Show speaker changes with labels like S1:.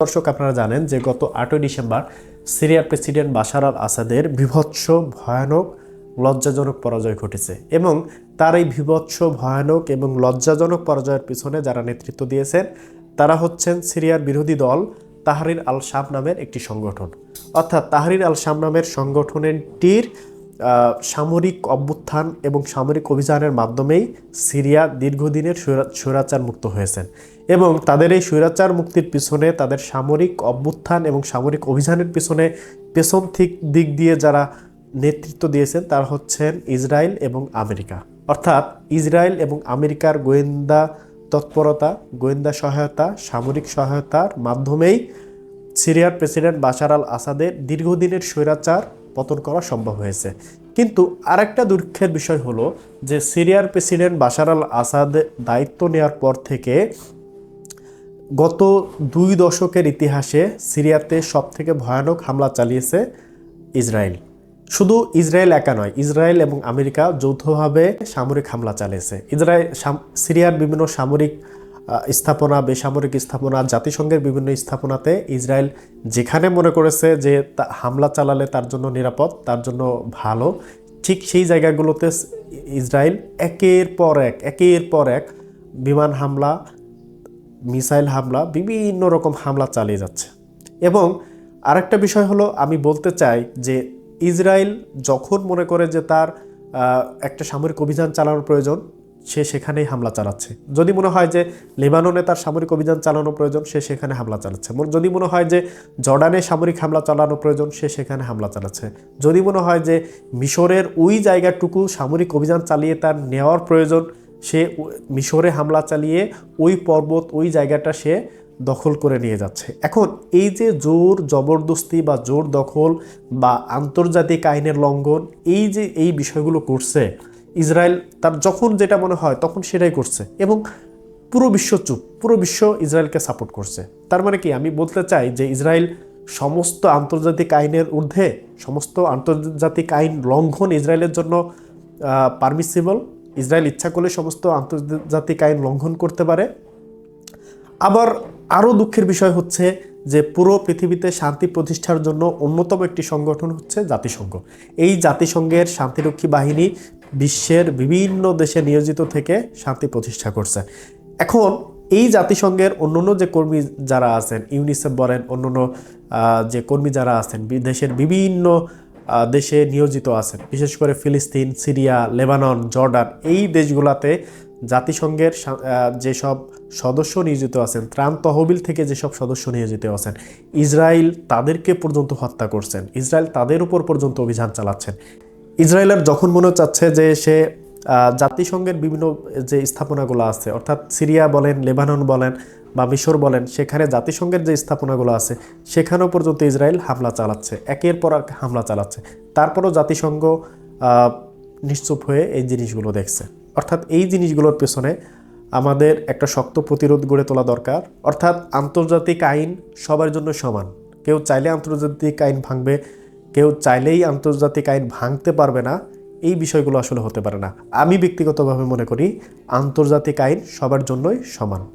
S1: দর্শক, আপনারা জানেন যে গত আটই ডিসেম্বর সিরিয়ার প্রেসিডেন্ট বাশার আল আসাদের বিভৎস, ভয়ানক, লজ্জাজনক পরাজয় ঘটেছে এবং তার এই বিভৎস, ভয়ানক এবং লজ্জাজনক পরাজয়ের পিছনে যারা নেতৃত্ব দিয়েছেন, তারা হচ্ছেন সিরিয়ার বিরোধী দল তাহারির আল শাম নামের একটি সংগঠন। অর্থাৎ তাহারির আল শাম নামের সংগঠনটির সামরিক অভ্যুত্থান এবং সামরিক অভিযানের মাধ্যমেই সিরিয়া দীর্ঘদিনের স্বৈরা- স্বৈরাচার মুক্ত হয়েছেন এবং তাদের এই স্বৈরাচার মুক্তির পিছনে তাদের সামরিক অভ্যুত্থান এবং সামরিক অভিযানের পিছনে পেছন ঠিক দিক দিয়ে যারা নেতৃত্ব দিয়েছেন তারা হচ্ছেন ইসরায়েল এবং আমেরিকা। অর্থাৎ ইসরায়েল এবং আমেরিকার গোয়েন্দা তৎপরতা, গোয়েন্দা সহায়তা, সামরিক সহায়তার মাধ্যমেই সিরিয়ার প্রেসিডেন্ট বাশার আল আসাদের দীর্ঘদিনের স্বৈরাচার পতন করা সম্ভব হয়েছে। কিন্তু আরেকটা দুঃখের বিষয় হলো যে সিরিয়ার প্রেসিডেন্ট বাশার আল আসাদ দায়িত্ব নেওয়ার পর থেকে গত দুই দশকের ইতিহাসে সিরিয়াতে সবথেকে ভয়ানক হামলা চালিয়েছে ইসরায়েল। শুধু ইসরায়েল একা নয়, ইসরায়েল এবং আমেরিকা যৌথভাবে সামরিক হামলা চালিয়েছে। ইসরায়েল সিরিয়ার বিভিন্ন সামরিক স্থাপনা, বেসামরিক স্থাপনা, জাতিসংঘের বিভিন্ন স্থাপনাতে ইসরায়েল যেখানে মনে করেছে যে হামলা চালালে তার জন্য নিরাপদ, তার জন্য ভালো, ঠিক সেই জায়গাগুলোতে ইসরায়েল একের পর এক, একের পর এক বিমান হামলা, মিসাইল হামলা, বিভিন্ন রকম হামলা চালিয়ে যাচ্ছে। এবং আরেকটা বিষয় হলো, আমি বলতে চাই যে ইসরায়েল যখন মনে করে যে তার একটা সামরিক অভিযান চালানোর প্রয়োজন সে সেখানেই হামলা চালাচ্ছে। যদি মনে হয় যে লেবাননে তার সামরিক অভিযান চালানো প্রয়োজন, সে সেখানে হামলা চালাচ্ছে। যদি মনে হয় যে জর্ডানে সামরিক হামলা চালানো প্রয়োজন, সে সেখানে হামলা চালাচ্ছে। যদি মনে হয় যে মিশরের ওই জায়গাটুকু সামরিক অভিযান চালিয়ে তার নেওয়ার প্রয়োজন, সে মিশরে হামলা চালিয়ে ওই পর্বত, ওই জায়গাটা সে দখল করে নিয়ে যাচ্ছে। এখন এই যে জোর জবরদস্তি বা জোর দখল বা আন্তর্জাতিক আইনের লঙ্ঘন, এই যে এই বিষয়গুলো করছে ইসরায়েল তার যখন যেটা মনে হয় তখন সেটাই করছে এবং পুরো বিশ্ব চুপ, পুরো বিশ্ব ইসরায়েলকে সাপোর্ট করছে। তার মানে কি? আমি বলতে চাই যে ইসরায়েল সমস্ত আন্তর্জাতিক আইনের ঊর্ধ্বে, সমস্ত আন্তর্জাতিক আইন লঙ্ঘন ইসরায়েলের জন্য পারমিসিবল ইসরায়েল ইচ্ছা করলে সমস্ত আন্তর্জাতিক আইন লঙ্ঘন করতে পারে। আবার আরও দুঃখের বিষয় হচ্ছে যে পুরো পৃথিবীতে শান্তি প্রতিষ্ঠার জন্য অন্যতম একটি সংগঠন হচ্ছে জাতিসংঘ। এই জাতিসংঘের শান্তিরক্ষী বাহিনী বিশ্বের বিভিন্ন দেশে নিয়োজিত থেকে শান্তি প্রতিষ্ঠা করছে। এখন এই জাতিসংঘের অন্যান্য যে কর্মী যারা আছেন ইউনিসেফ বলেন আহ, যে কর্মী যারা আছেন দেশের বিভিন্ন দেশে নিয়োজিত আছেন বিশেষ করে ফিলিস্তিন সিরিয়া লেবানন জর্ডান এই দেশগুলোতে জাতিসংঘের যেসব সদস্য নিয়োজিত আছেন ত্রাণ তহবিল থেকে যেসব সদস্য নিয়োজিত আছেন ইসরায়েল তাদেরকে পর্যন্ত হত্যা করছেন ইসরায়েল তাদের উপর পর্যন্ত অভিযান চালাচ্ছেন। ইসরায়েলের যখন মনে চাচ্ছে যে সে জাতিসংঘের বিভিন্ন যে স্থাপনাগুলো আছে, অর্থাৎ সিরিয়া বলেন, লেবানন বলেন বা মিশর বলেন, সেখানে জাতিসংঘের যে স্থাপনাগুলো আছে, সেখানেও পর্যন্ত ইসরায়েল হামলা চালাচ্ছে, একের পর এক হামলা চালাচ্ছে। তারপরও জাতিসংঘ নিশ্চুপ হয়ে এই জিনিসগুলো দেখছে। অর্থাৎ এই জিনিসগুলোর পেছনে আমাদের একটা শক্ত প্রতিরোধ গড়ে তোলা দরকার। অর্থাৎ আন্তর্জাতিক আইন সবার জন্য সমান। কেউ চাইলে আন্তর্জাতিক আইন ভাঙবে কেউ চাইলেই আন্তর্জাতিক আইন ভাঙতে পারবে না, এই বিষয়গুলো আসলে হতে পারে না। আমি ব্যক্তিগতভাবে মনে করি আন্তর্জাতিক আইন সবার জন্যই সমান।